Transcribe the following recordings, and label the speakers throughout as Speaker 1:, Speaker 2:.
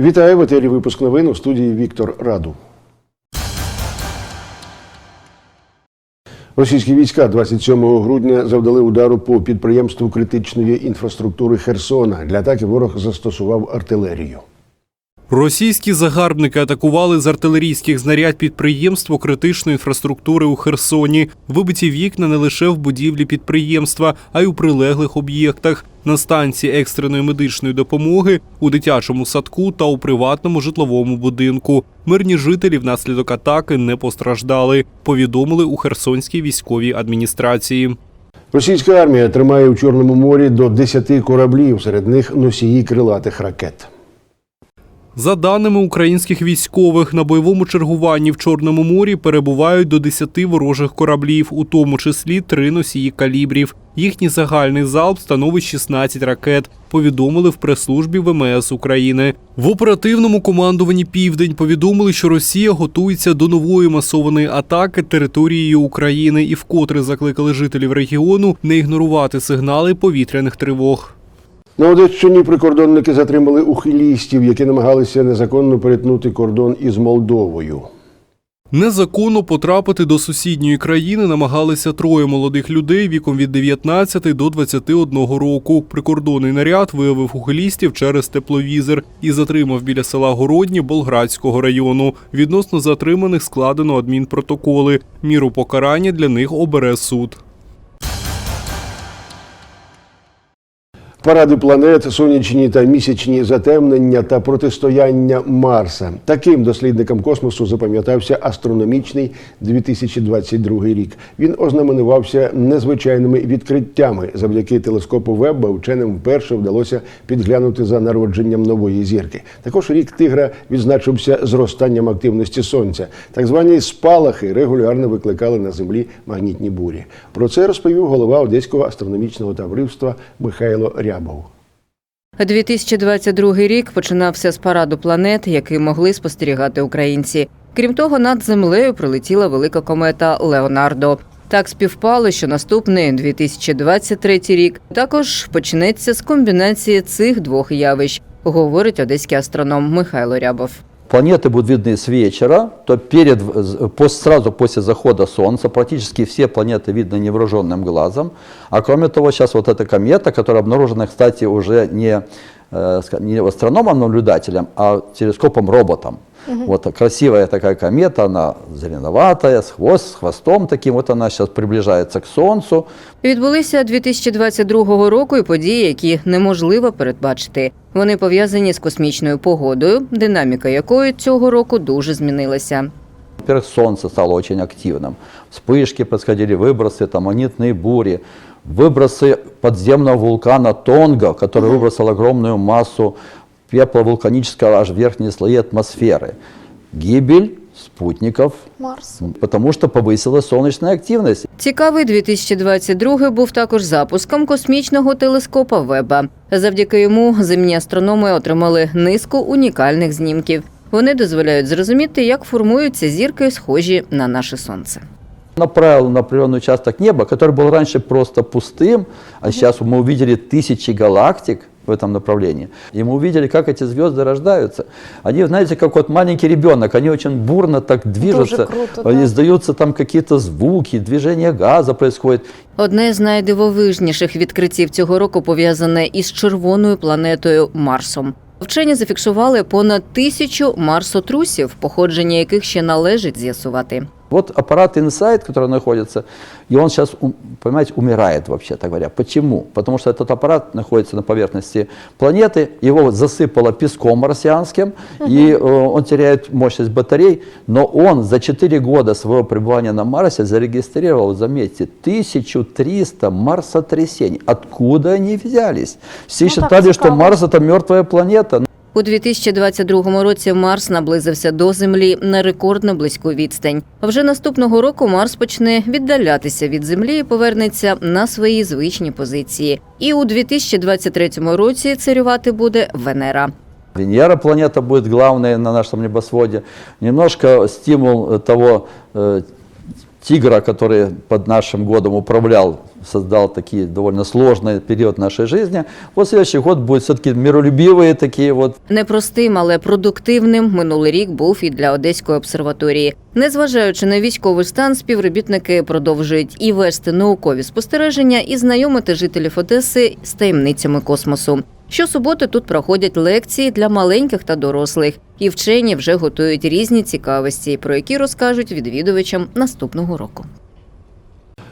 Speaker 1: Вітаю в етері випуск новин у студії Віктор Раду. Російські війська 27 грудня завдали удару по підприємству критичної інфраструктури Херсона. Для атаки ворог застосував артилерію.
Speaker 2: Російські загарбники атакували з артилерійських знарядь підприємство критичної інфраструктури у Херсоні. Вибиті вікна не лише в будівлі підприємства, а й у прилеглих об'єктах на станції екстреної медичної допомоги, у дитячому садку та у приватному житловому будинку. Мирні жителі внаслідок атаки не постраждали. Повідомили у Херсонській військовій адміністрації.
Speaker 1: Російська армія тримає у Чорному морі до 10 кораблів, серед них носії крилатих ракет.
Speaker 2: За даними українських військових, на бойовому чергуванні в Чорному морі перебувають до 10 ворожих кораблів, у тому числі три носії калібрів. Їхній загальний залп становить 16 ракет. Повідомили в прес-службі ВМС України. В оперативному командуванні Південь повідомили, що Росія готується до нової масованої атаки територією України і вкотре закликали жителів регіону не ігнорувати сигнали повітряних тривог.
Speaker 1: На Одещині прикордонники затримали ухилістів, які намагалися незаконно перетнути кордон із Молдовою.
Speaker 2: Незаконно потрапити до сусідньої країни намагалися троє молодих людей віком від 19 до 21 року. Прикордонний наряд виявив ухилістів через тепловізор і затримав біля села Городні Болградського району. Відносно затриманих складено адмінпротоколи. Міру покарання для них обере суд.
Speaker 1: Паради планет, сонячні та місячні затемнення та протистояння Марса. Таким дослідникам космосу запам'ятався астрономічний 2022 рік. Він ознаменувався незвичайними відкриттями. Завдяки телескопу Вебба вченим вперше вдалося підглянути за народженням нової зірки. Також рік тигра відзначився зростанням активності сонця. Так звані спалахи регулярно викликали на землі магнітні бурі. Про це розповів голова Одеського астрономічного товариства Михайло Рябов.
Speaker 3: 2022 рік починався з параду планет, який могли спостерігати українці. Крім того, над землею прилетіла велика комета Леонардо. Так співпало, що наступний 2023 рік також почнеться з комбінації цих двох явищ, говорить одеський астроном Михайло Рябов.
Speaker 4: Планеты будут видны с вечера, то перед, сразу после захода Солнца практически все планеты видно невооруженным глазом. А кроме того, сейчас вот эта комета, которая обнаружена, кстати, уже не, э, не астрономом-наблюдателем, а телескопом-роботом. Вот красивая такая комета, она зеленоватая, с, хвост, с хвостом таким, вот она сейчас приближается к Солнцу.
Speaker 3: Відбулися 2022 року і події, які неможливо передбачити. Вони пов'язані з космічною погодою, динаміка якої цього року дуже змінилася.
Speaker 4: Во-первых, солнце стало очень активным. Вспышки происходили, выбросы, там, магнитные бури, выбросы подземного вулкана Тонга, который выбросил огромную массу пепла вулканического аж в верхние слои атмосферы. Гибель спутников,
Speaker 5: Марс.
Speaker 4: потому что повысилась солнечная активность.
Speaker 3: Цікавий 2022 був також запуском космічного телескопа Веба. Завдяки йому земні астрономи отримали низку унікальних знімків. Вони дозволяють зрозуміти, як формуються зірки, схожі на наше сонце.
Speaker 4: Направил на определенный участок неба, который был раньше просто пустым, а сейчас мы увидели тысячи галактик в этом направлении. И мы увидели, как эти звезды рождаются. Они, знаете, как вот маленький ребенок, они очень бурно так движутся,
Speaker 5: круто, да.
Speaker 4: издаются там какие-то звуки, движение газа происходит.
Speaker 3: Одне з найдивовижніших відкриттів цього року пов'язане із червоною планетою Марсом. Вчені зафіксували понад тисячу марсотрусів, походження яких ще належить з'ясувати.
Speaker 4: Вот аппарат Insight, который находится, и он сейчас, понимаете, умирает вообще-то говоря. Почему? Потому что этот аппарат находится на поверхности планеты, его засыпало песком марсианским, и э, он теряет мощность батарей, но он за 4 года своего пребывания на Марсе зарегистрировал, заметьте, 1300 марсотрясений. Откуда они взялись? Все
Speaker 5: Ну, так
Speaker 4: считали, что. Марс это мертвая планета.
Speaker 3: У 2022 році Марс наблизився до Землі на рекордно близьку відстань. А Вже наступного року Марс почне віддалятися від Землі і повернеться на свої звичні позиції. І у 2023 році царювати буде Венера.
Speaker 4: Венера планета будет главной на нашем небосводе. Немножко стимул э, того э, тигра, который под нашим годом управлял, создал такие довольно сложный период нашей жизни. Вот следующий год будет все-таки миролюбивые такие вот
Speaker 3: Непростим, але продуктивним минулий рік був і для Одеської обсерваторії. Незважаючи на військовий стан, співробітники продовжують і вести наукові спостереження, і знайомити жителів Одеси з таємницями космосу. Щосуботи тут проходять лекції для маленьких та дорослих, і вчені вже готують різні цікавості, про які розкажуть відвідувачам наступного року.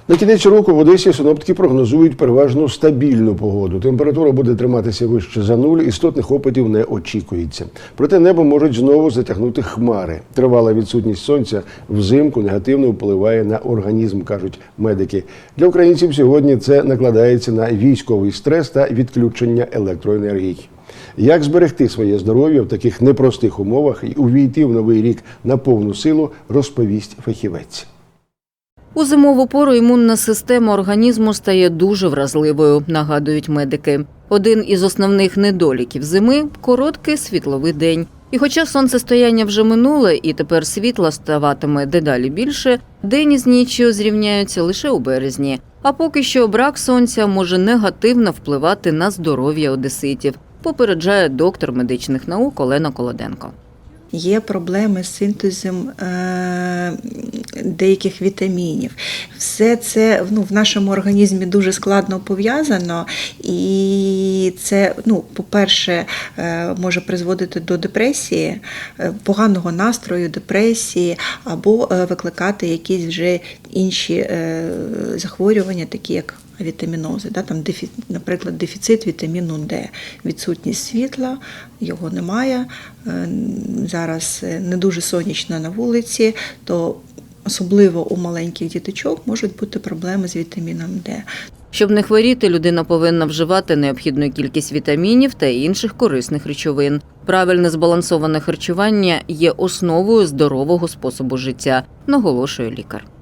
Speaker 1: На кінець року в Одесі синоптики прогнозують переважно стабільну погоду. Температура буде триматися вище за нуль, істотних опитів не очікується. Проте небо можуть знову затягнути хмари. Тривала відсутність сонця взимку негативно впливає на організм, кажуть медики. Для українців сьогодні це накладається на військовий стрес та відключення електроенергії. Як зберегти своє здоров'я в таких непростих умовах і увійти в новий рік на повну силу, розповість фахівець.
Speaker 3: У зимову пору імунна система організму стає дуже вразливою, нагадують медики. Один із основних недоліків зими короткий світловий день. І хоча сонцестояння вже минуле, і тепер світла ставатиме дедалі більше, день із ніччю зрівняються лише у березні. А поки що брак сонця може негативно впливати на здоров'я одеситів, попереджає доктор медичних наук Олена Колоденко.
Speaker 5: Є проблеми з синтезом е, деяких вітамінів. Все це ну, в нашому організмі дуже складно пов'язано, і це, ну, по-перше, е, може призводити до депресії, е, поганого настрою, депресії, або викликати якісь вже інші е, захворювання, такі як вітамінози, да, там наприклад, дефіцит вітаміну Д, відсутність світла, його немає. Е, Зараз е, не дуже сонячно на вулиці, то особливо у маленьких діточок можуть бути проблеми з вітаміном Д.
Speaker 3: Щоб не хворіти, людина повинна вживати необхідну кількість вітамінів та інших корисних речовин. Правильне збалансоване харчування є основою здорового способу життя, наголошує лікар.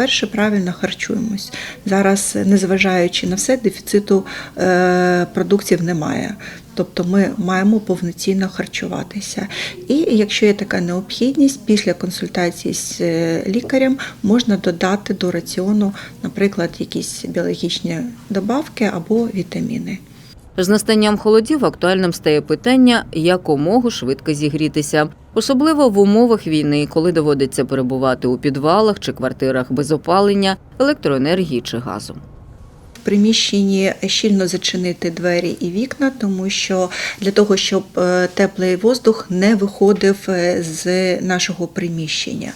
Speaker 5: Перше, правильно харчуємось. Зараз, незважаючи на все, дефіциту е, продуктів немає. Тобто ми маємо повноцінно харчуватися. І якщо є така необхідність, після консультації з е, лікарем можна додати до раціону, наприклад, якісь біологічні добавки або вітаміни.
Speaker 3: З настанням холодів актуальним стає питання, якомогу швидко зігрітися, особливо в умовах війни, коли доводиться перебувати у підвалах чи квартирах без опалення, електроенергії чи газу.
Speaker 5: Приміщенні щільно зачинити двері і вікна, тому що для того, щоб е, теплий воздух не виходив е, з нашого приміщення.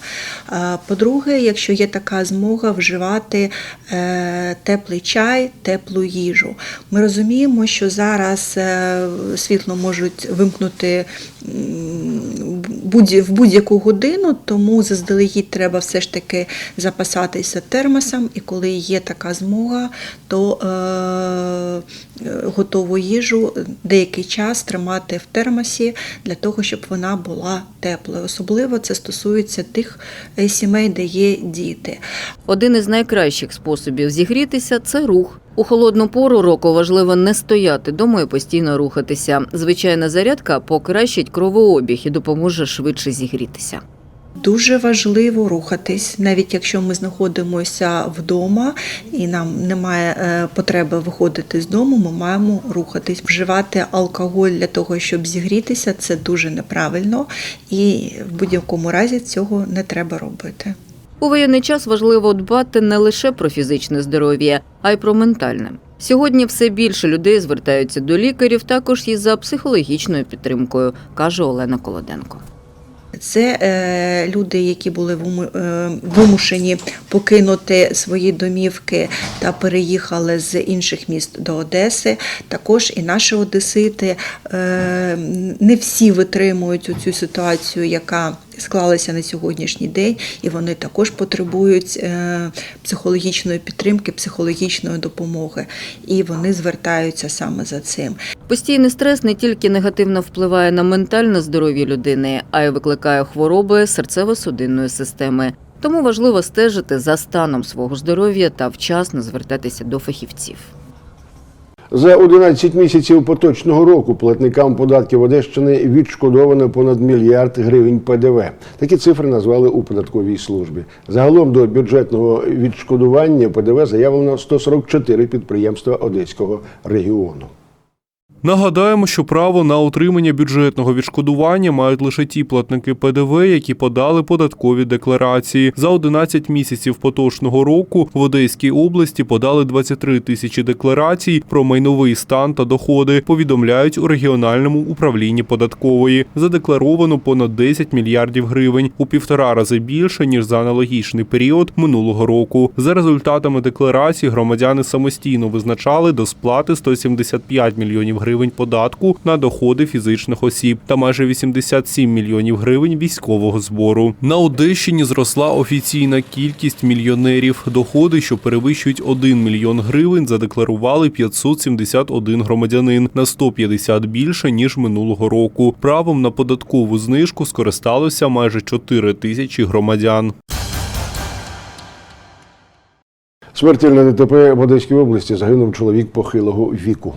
Speaker 5: По-друге, якщо є така змога, вживати е, теплий чай, теплу їжу. Ми розуміємо, що зараз світло можуть вимкнути в будь-яку годину, тому заздалегідь треба все ж таки запасатися термосом, і коли є така змога, то е, е, готову їжу деякий час тримати в термосі для того, щоб вона була теплою. Особливо це стосується тих е, сімей, де є діти.
Speaker 3: Один із найкращих способів зігрітися це рух. У холодну пору року важливо не стояти дома і постійно рухатися. Звичайна зарядка покращить кровообіг і допоможе швидше зігрітися.
Speaker 5: Дуже важливо рухатись, навіть якщо ми знаходимося вдома і нам немає е, потреби виходити з дому, ми маємо рухатись. Вживати алкоголь для того, щоб зігрітися, це дуже неправильно, і в будь-якому разі цього не треба робити.
Speaker 3: У воєнний час важливо дбати не лише про фізичне здоров'я, а й про ментальне. Сьогодні все більше людей звертаються до лікарів також і за психологічною підтримкою, каже Олена Колоденко.
Speaker 5: Це е, люди, які були е, вимушені покинути свої домівки та переїхали з інших міст до Одеси. Також і наші одесити е, не всі витримують цю ситуацію, яка склалася на сьогоднішній день, і вони також потребують е, психологічної підтримки, психологічної допомоги. І вони звертаються саме за цим.
Speaker 3: Постійний стрес не тільки негативно впливає на ментальне здоров'я людини, а й викликає хвороби серцево-судинної системи. Тому важливо стежити за станом свого здоров'я та вчасно звертатися до фахівців.
Speaker 1: За 11 місяців поточного року платникам податків Одещини відшкодовано понад мільярд гривень ПДВ. Такі цифри назвали у податковій службі. Загалом до бюджетного відшкодування ПДВ заявлено 144 підприємства Одеського регіону.
Speaker 2: Нагадаємо, що право на отримання бюджетного відшкодування мають лише ті платники ПДВ, які подали податкові декларації. За 11 місяців поточного року в Одеській області подали 23 тисячі декларацій про майновий стан та доходи. Повідомляють у регіональному управлінні податкової. Задекларовано понад 10 мільярдів гривень у півтора рази більше ніж за аналогічний період минулого року. За результатами декларацій громадяни самостійно визначали до сплати 175 мільйонів гривень податку на доходи фізичних осіб та майже 87 мільйонів гривень військового збору. На Одещині зросла офіційна кількість мільйонерів. Доходи, що перевищують 1 мільйон гривень, задекларували 571 громадянин на 150 більше ніж минулого року. Правом на податкову знижку скористалося майже 4 тисячі громадян.
Speaker 1: Смертельне ДТП в Одеській області загинув чоловік похилого віку.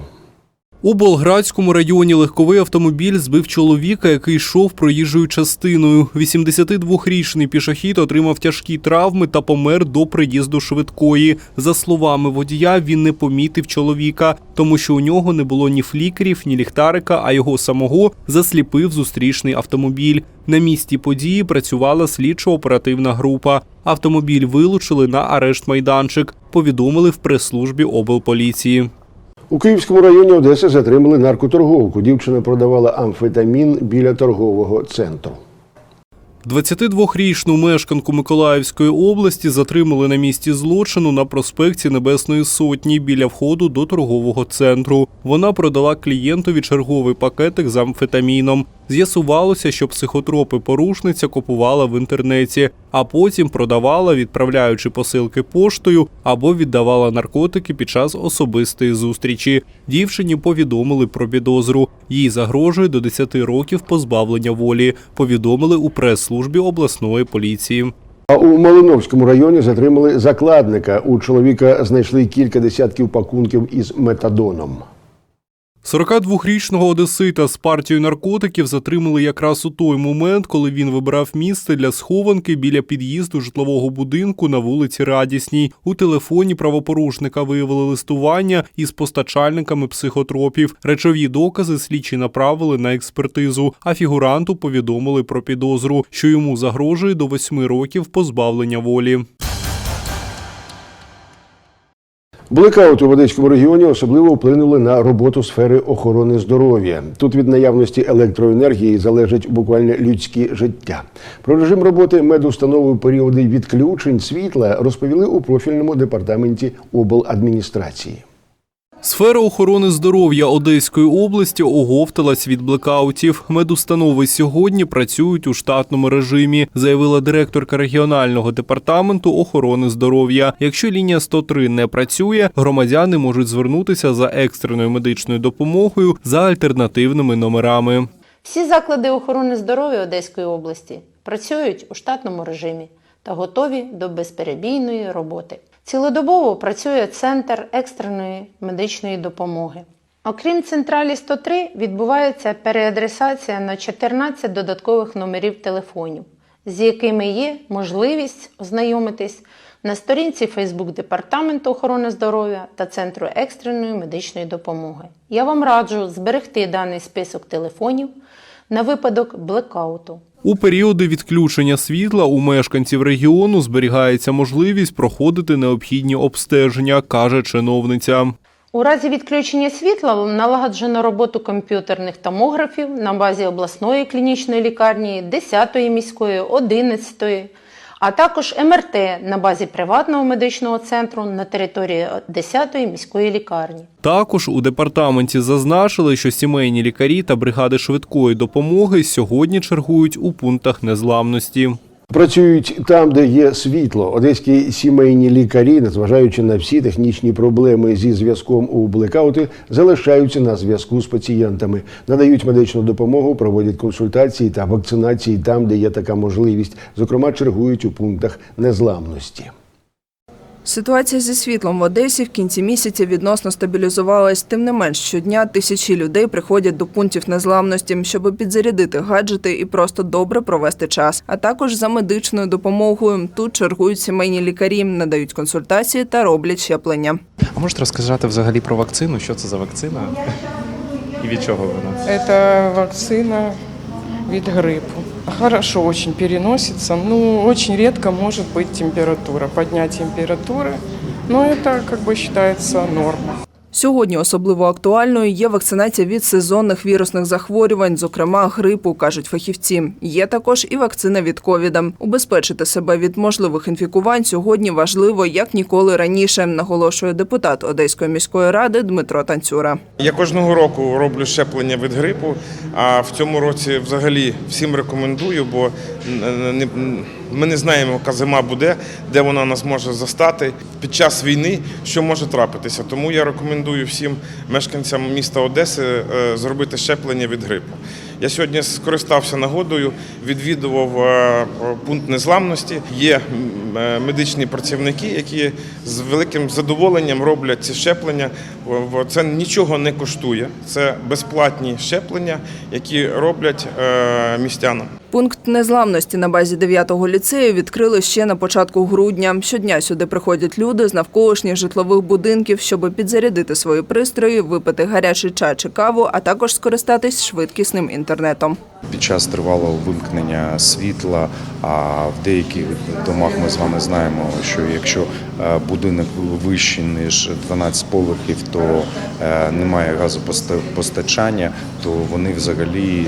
Speaker 2: У Болградському районі легковий автомобіль збив чоловіка, який йшов проїжджою частиною. 82-річний пішохід отримав тяжкі травми та помер до приїзду швидкої. За словами водія, він не помітив чоловіка, тому що у нього не було ні флікерів, ні ліхтарика, а його самого засліпив зустрічний автомобіль. На місці події працювала слідчо-оперативна група. Автомобіль вилучили на арешт майданчик. Повідомили в прес-службі облполіції.
Speaker 1: У Київському районі Одеси затримали наркоторговку. Дівчина продавала амфетамін біля торгового центру.
Speaker 2: 22-річну мешканку Миколаївської області затримали на місці злочину на проспекті Небесної Сотні біля входу до торгового центру. Вона продала клієнтові черговий пакетик з амфетаміном. З'ясувалося, що психотропи порушниця купувала в інтернеті, а потім продавала, відправляючи посилки поштою або віддавала наркотики під час особистої зустрічі. Дівчині повідомили про підозру. Їй загрожує до 10 років позбавлення волі. Повідомили у прес-службі обласної поліції.
Speaker 1: У Малиновському районі затримали закладника. У чоловіка знайшли кілька десятків пакунків із метадоном.
Speaker 2: 42-річного одесита з партією наркотиків затримали якраз у той момент, коли він вибирав місце для схованки біля під'їзду житлового будинку на вулиці Радісній. У телефоні правопорушника виявили листування із постачальниками психотропів. Речові докази слідчі направили на експертизу, а фігуранту повідомили про підозру, що йому загрожує до восьми років позбавлення волі.
Speaker 1: Блекаути у Одеському регіоні особливо вплинули на роботу сфери охорони здоров'я. Тут від наявності електроенергії залежить буквально людське життя. Про режим роботи медустанови періоди відключень світла розповіли у профільному департаменті обладміністрації.
Speaker 2: Сфера охорони здоров'я Одеської області оговталась від блекаутів. Медустанови сьогодні працюють у штатному режимі, заявила директорка регіонального департаменту охорони здоров'я. Якщо лінія 103 не працює, громадяни можуть звернутися за екстреною медичною допомогою за альтернативними номерами.
Speaker 6: Всі заклади охорони здоров'я Одеської області працюють у штатному режимі та готові до безперебійної роботи. Цілодобово працює Центр екстреної медичної допомоги. Окрім централі 103, відбувається переадресація на 14 додаткових номерів телефонів, з якими є можливість ознайомитись на сторінці Фейсбук Департаменту охорони здоров'я та Центру екстреної медичної допомоги. Я вам раджу зберегти даний список телефонів на випадок блекауту.
Speaker 2: У періоди відключення світла у мешканців регіону зберігається можливість проходити необхідні обстеження, каже чиновниця.
Speaker 6: У разі відключення світла налагоджено роботу комп'ютерних томографів на базі обласної клінічної лікарні, 10-ї міської, 11-ї, а також МРТ на базі приватного медичного центру на території 10-ї міської лікарні.
Speaker 2: Також у департаменті зазначили, що сімейні лікарі та бригади швидкої допомоги сьогодні чергують у пунктах незламності.
Speaker 1: Працюють там, де є світло. Одеські сімейні лікарі, незважаючи на всі технічні проблеми зі зв'язком у блекаути, залишаються на зв'язку з пацієнтами, надають медичну допомогу, проводять консультації та вакцинації там, де є така можливість. Зокрема, чергують у пунктах незламності.
Speaker 7: Ситуація зі світлом в Одесі в кінці місяця відносно стабілізувалась. Тим не менш, щодня тисячі людей приходять до пунктів незламності, щоб підзарядити гаджети і просто добре провести час. А також за медичною допомогою. Тут чергують сімейні лікарі, надають консультації та роблять щеплення.
Speaker 8: А можете розказати взагалі про вакцину? Що це за вакцина? І від чого вона?
Speaker 9: Это вакцина вид гриппу. Хорошо очень переносится. Ну, очень редко может быть температура, поднять температуры. Но это как бы считается норма.
Speaker 7: Сьогодні особливо актуальною є вакцинація від сезонних вірусних захворювань, зокрема грипу, кажуть фахівці. Є також і вакцина від ковіда. Убезпечити себе від можливих інфікувань сьогодні важливо як ніколи раніше, наголошує депутат Одеської міської ради Дмитро Танцюра.
Speaker 10: Я кожного року роблю щеплення від грипу, а в цьому році взагалі всім рекомендую, бо не- ми не знаємо, яка зима буде, де вона нас може застати під час війни, що може трапитися. Тому я рекомендую всім мешканцям міста Одеси е, зробити щеплення від грипу. Я сьогодні скористався нагодою, відвідував е, пункт незламності. Є е, медичні працівники, які з великим задоволенням роблять ці щеплення. Це нічого не коштує. Це безплатні щеплення, які роблять містянам.
Speaker 7: Пункт незламності на базі 9-го ліцею відкрили ще на початку грудня. Щодня сюди приходять люди з навколишніх житлових будинків, щоб підзарядити свої пристрої, випити гарячий чай чи каву, а також скористатись швидкісним інтернетом.
Speaker 11: Під час тривалого вимкнення світла, а в деяких домах ми з вами знаємо, що якщо е, будинок вищий ніж 12 поверхів, то е, немає газопостачання, то вони взагалі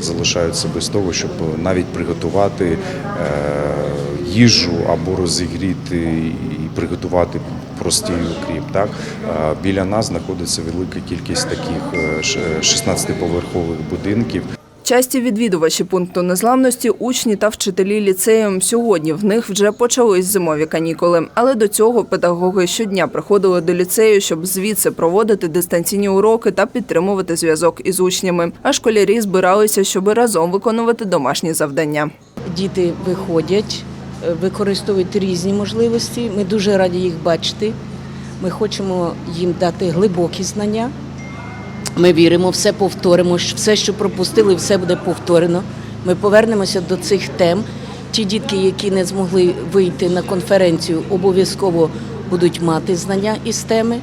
Speaker 11: залишаються без того, щоб навіть приготувати е, їжу або розігріти і приготувати простий укріп. Так біля нас знаходиться велика кількість таких е, 16-поверхових будинків.
Speaker 7: Часті відвідувачі пункту незламності учні та вчителі ліцею. Сьогодні в них вже почались зимові канікули. Але до цього педагоги щодня приходили до ліцею, щоб звідси проводити дистанційні уроки та підтримувати зв'язок із учнями. А школярі збиралися, щоб разом виконувати домашні завдання.
Speaker 12: Діти виходять, е, використовують різні можливості. Ми дуже раді їх бачити. Ми хочемо їм дати глибокі знання. Ми віримо, все повторимо. Все, що пропустили, все буде повторено. Ми повернемося до цих тем. Ті дітки, які не змогли вийти на конференцію, обов'язково будуть мати знання із теми.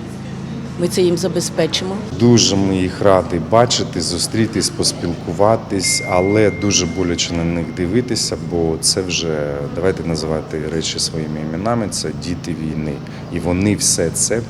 Speaker 12: Ми це їм забезпечимо.
Speaker 11: Дуже ми їх раді бачити, зустрітись, поспілкуватись, але дуже боляче на них дивитися, бо це вже давайте називати речі своїми іменами. Це діти війни, і вони все це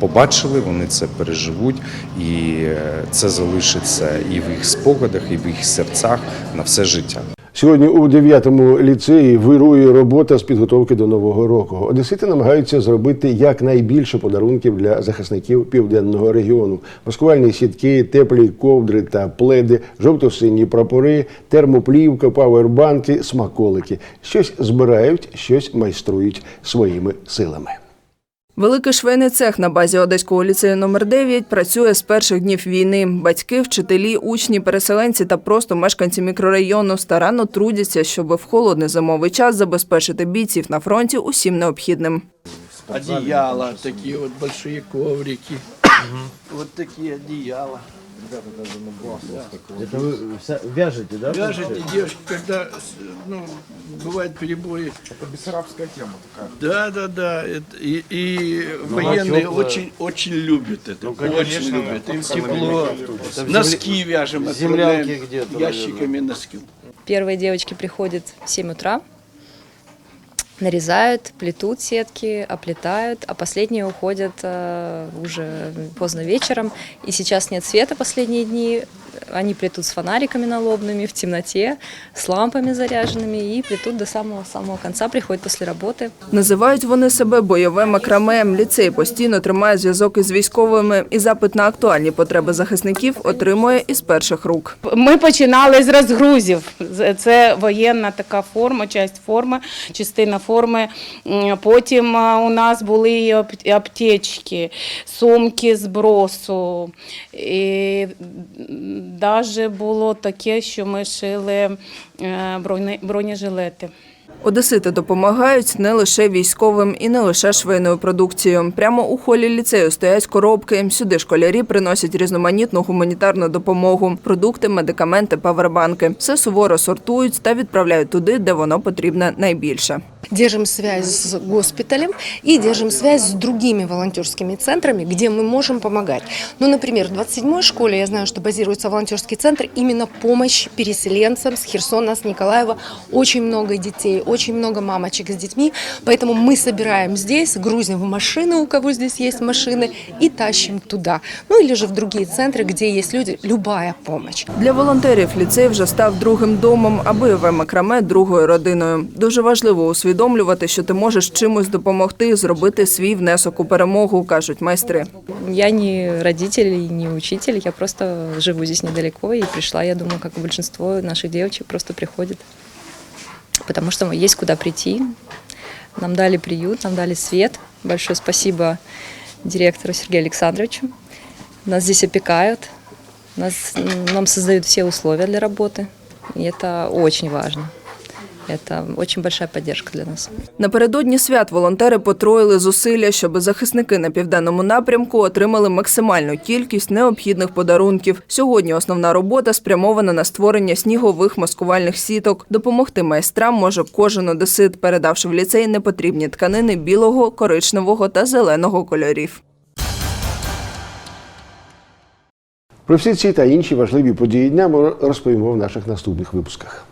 Speaker 11: побачили, вони це переживуть, і е, це залишиться і в їх спогадах, і в їх серцях на все життя.
Speaker 1: Сьогодні у 9-му ліцеї вирує робота з підготовки до нового року. Одесити намагаються зробити якнайбільше подарунків для захисників південного регіону: маскувальні сітки, теплі ковдри та пледи, жовто-сині прапори, термоплівка, павербанки, смаколики. Щось збирають, щось майструють своїми силами.
Speaker 7: Великий швейний цех на базі Одеського ліцею номер 9 працює з перших днів війни. Батьки, вчителі, учні, переселенці та просто мешканці мікрорайону старанно трудяться, щоб в холодний зимовий час забезпечити бійців на фронті усім необхідним.
Speaker 13: Одіяла, такі от великі коврики. Вот такие одеяла.
Speaker 14: Это вы вяжете, да?
Speaker 13: Вяжете девушки, когда ну, бывают перебои.
Speaker 10: Це бісарабська тема така.
Speaker 13: Да, да, да. это- и, и военные
Speaker 14: теплое.
Speaker 13: очень, очень любят это.
Speaker 14: Ну,
Speaker 13: очень любят. Им
Speaker 14: Там
Speaker 13: тепло.
Speaker 14: земля-
Speaker 13: Носки вяжем,
Speaker 14: землянки
Speaker 13: отправляем
Speaker 14: где-то,
Speaker 13: ящиками носки.
Speaker 15: Первые девочки приходят в 7 утра, нарезают, плетут сетки, оплетают, а последние уходят э, уже поздно вечером. И сейчас нет света последние дни. Они плетут с фонариками налобными в темноте, с лампами заряженными и плетут до самого-самого конца, приходят после работы.
Speaker 7: Називають вони себе бойове макраме. Ліцей постійно тримає зв'язок із військовими і запит на актуальні потреби захисників отримує із перших рук.
Speaker 16: Ми починали з розгрузів. З- Це воєнна така форма, часть форми, частина форми. М, Потім а, у нас були і ап- і аптечки, сумки з бросу. І навіть було таке, що ми шили е, бронежилети.
Speaker 7: Одесити допомагають не лише військовим і не лише швейною продукцією. Прямо у холі ліцею стоять коробки. Сюди школярі приносять різноманітну гуманітарну допомогу, продукти, медикаменти, павербанки. Все суворо сортують та відправляють туди, де воно потрібне найбільше.
Speaker 17: Держим связь с госпиталем и держим связь с другими волонтерскими центрами, где мы можем помогать. Ну, например, в 27-й школе я знаю, что базируется волонтерский центр именно помощь переселенцам с Херсона, с Николаева. Очень много детей, очень много мамочек с детьми, поэтому мы собираем здесь, грузим в машины, у кого здесь есть машины, и тащим туда. Ну или же в другие центры, где есть люди, любая помощь.
Speaker 7: Для волонтерів ліцей вже став другим домом, а бойове макраме другою родиною. Дуже важливо усвідомлювати, що ти можеш чимось допомогти, зробити свій внесок у перемогу, кажуть майстри.
Speaker 15: Я не родитель не учитель, я просто живу здесь недалеко и пришла, я думаю, и большинство наших девочек, просто приходят. Потому что есть куда прийти. Нам дали приют, нам дали свет. Большое спасибо директору Сергею Александровичу. Нас здесь опекают, нас, нам создают все условия для работы. И это очень важно. Это очень большая поддержка для нас.
Speaker 7: Напередодні свят волонтери потроїли зусилля, щоб захисники на південному напрямку отримали максимальну кількість необхідних подарунків. Сьогодні основна робота спрямована на створення снігових маскувальних сіток. Допомогти майстрам може кожен одесит, передавши в ліцей непотрібні тканини білого, коричневого та зеленого кольорів.
Speaker 1: Про всі ці та інші важливі події дня ми розповімо в наших наступних випусках.